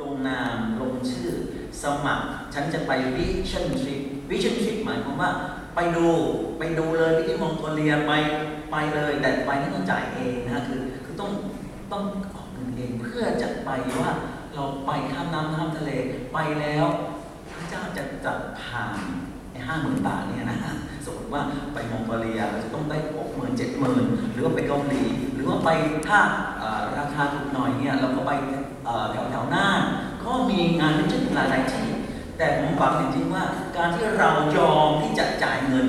ลงนามลงชื่อ สมัคร ฉันจะไปวิชั่นทริปวิชั่นทริปหมายความว่าไปดูไปดูเลยที่มองโกเลียไปไปเลยแต่ไปนี่ต้องจ่ายเองนะคือคือต้องต้องออกเงินเองเพื่อจะไปว่าเราไปข้ามน้ำข้ามทะเลไปแล้วพระเจ้าจะจัดผ่านไอ้ห้าหมื่นบาทเนี่ยนะสมมติว่าไปมองโกเลียเราจะต้องได้ก มื่นเจ็ดหมื่นหรือว่าไปเกาหลีหรือว่าไปถ้าราคาถูกหน่อยเนี่ยเราก็ไปแถวแถวๆหน้า ก็มีงานวิจัยหลายหลายที่ แต่ผมหวังจริงๆว่า การที่เรายอมที่จะจ่ายเงิน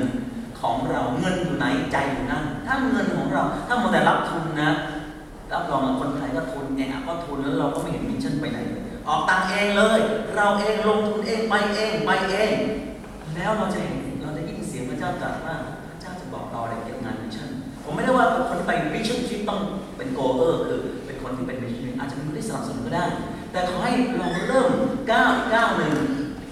ของเราเงินอยู่ไหนใจอยู่นั่นถ้าเงินของเราถ้ามัวแต่รับทุนนะรับรองคนไทยก็ทุนเองอะก็ทุนแล้วเราก็ไม่เห็นมิชชั่นไปไหนออกตังเองเลย เราเองลงทุนเองไปเองไปเอง แล้วเราจะเห็นเราจะยินเสียงพระเจ้าตรัสว่าพระเจ้าจะบอกเราอะไร ไปมิชชั่นที่ต้องเป็นโกเออร์คือเป็นคนที่เป็นมิชชั่นอาจจะเป็นคนที่สนับสนุนก็ได้ แต่ขอให้เราเริ่มก้าวก้าวหนึ่ง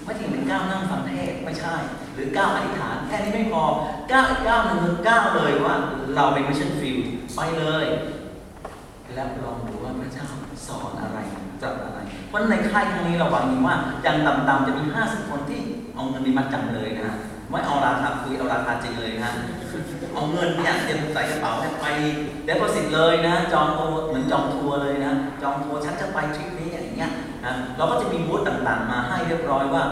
ไม่ถึงเป็นก้าวนั่งฟังเทศไม่ใช่ หรือก้าวอธิษฐานแค่นี้ไม่พอก้าวก้าวหนึ่งก้าวเลยว่าเราเป็นมิชชั่นฟิลไปเลย แล้วลองดูว่าพระเจ้าสอนอะไรจัดอะไรเพราะในค่ายครั้งนี้เราหวังว่าอย่างต่ำๆจะมี 50 คนที่เอาเงินนี้มาจำเลยนะฮะไม่เอาราคาคุยเอาราคาจริงเลยนะฮะเอาเงินเนี่ยเตรียมใส่กระเป๋า เนี่ยไปเดปสิตเลยนะ จองตัวเหมือนจองทัวร์เลยนะ จองทัวร์ฉันจะไปทริปนี้อย่างเงี้ยนะเราก็จะมีบูธต่างๆ มาให้เรียบร้อยว่า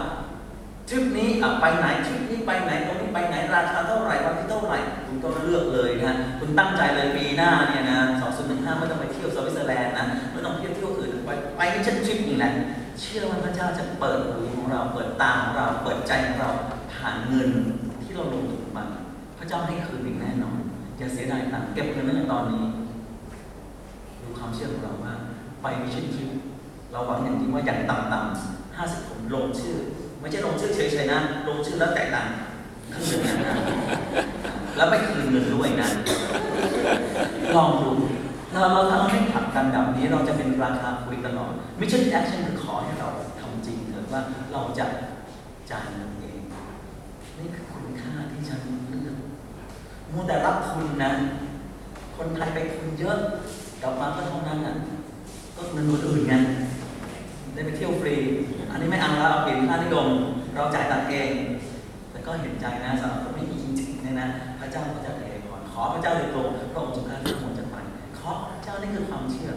ทริปนี้ไปไหนทริปนี้ไปไหนตรงนี้ไปไหนราคาเท่าไหร่วันที่เท่าไหร่ คุณก็เลือกเลยนะคุณตั้งใจเลยปีหน้าเนี่ยนะ2015ไม่ต้องไปเที่ยวสวิตเซอร์แลนด์นะไม่ต้องเที่ยวเที่ยวอื่นไปไปมิชชั่นทริปนี่แหละเชื่อว่าพระเจ้าจะเปิดหูของเราเปิดตาของเราเปิดใจของเราผ่านเงินที่เราลงทุนมาพระเจ้าให้คืนอีกแน่นอน อย่าเสียดายตังค์เก็บเงินไว้ในตอนนี้ ดูความเชื่อของเราว่าไปมิชชั่นทริปเราหวังอย่างจริงว่าอย่างต่ำๆ50คนลงชื่อ ไม่ใช่ลงชื่อเฉยๆนะ ลงชื่อแล้วจ่ายตังค์ครึ่งหนึ่งนะแล้วไปคืนเงินด้วยนะลองดูเราเราถ้าเราไม่ผลักดันแบบนี้เราจะเป็นราคาคุยตลอด Mission Action คือขอให้เราทำจริงเถอะว่าเราจะจ่ายเงินเองนี่คือคุณค่าที่ฉันเลือกมัวแต่รับ ทุนนะคนไทยไปทุนเยอะกลับมาก็เท่านั้นน่ะก็เงินคนอื่นไงได้ไปเที่ยวฟรี อันนี้ไม่เอาแล้วเอาเปลี่ยนค่านิยม เราจ่ายตังเอง แต่ก็เห็นใจนะสำหรับคนไม่มีจริงๆเนี่ยนะ พระเจ้าก็จะเทก่อนขอพระเจ้าโดยตรงพระองค์ทรงการทุกคนจะไปขอพระเจ้านี่คือความเชื่อ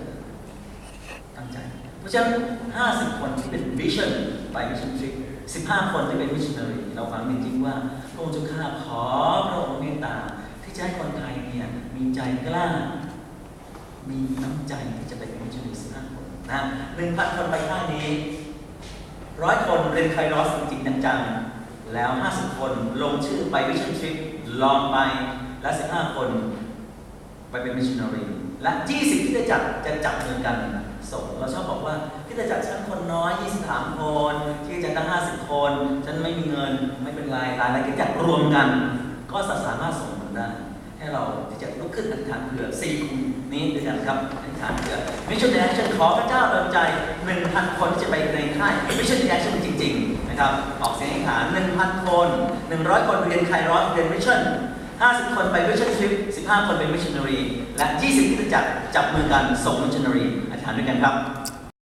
ตั้งใจ เพราะฉะนั้น50 คนที่เป็นวิชั่นไปวิชั่นทริป15 คนที่เป็นวิชั่นนารีเราฟังจริงๆว่าพระองค์ทรงข้าขอพระองค์เมตตา ที่จะให้คนไทยเนี่ยมีใจกล้า มีน้ำใจที่จะไปเป็นวิชั่นนารี15คนนะหนึ่งพันคนไปค่ายนี้ร้อยคนเรียนไครอสจริงๆจังๆแล้ว 50 คนลงชื่อไปวิชั่นทริปลองไปและ 15 คนไปเป็นมิชชันนารีและ 20ที่ได้จัดจะจับมือกันส่งเราชอบบอกว่าที่ได้จัดฉันคนน้อย 23 คนที่จะตั้ง 50 คน ฉันไม่มีเงินไม่เป็นไรรายละเอียดจัดรวมกัน ก็สามารถส่ง ได้ ให้เราที่จะลุกขึ้นอธิษฐานเผื่อ4กลุ่มนี้ด้วยกันครับอธิษฐานเผื่อมิชชั่นแอคชั่นขอพระเจ้าเดินใจ1,000คนที่จะไปในค่ายมิชชั่นแอคชั่นจริง ๆ นะครับ ออกเสียงอธิษฐาน1,000คน100คนเรียนไครอสเรียนมิชชั่น50 คนไปมิชชั่นทริป15 คนเป็นมิชชันนารี และ 20ที่จะจัดจับมือกันส่งมิชชันนารีอธิษฐานด้วยกันครับ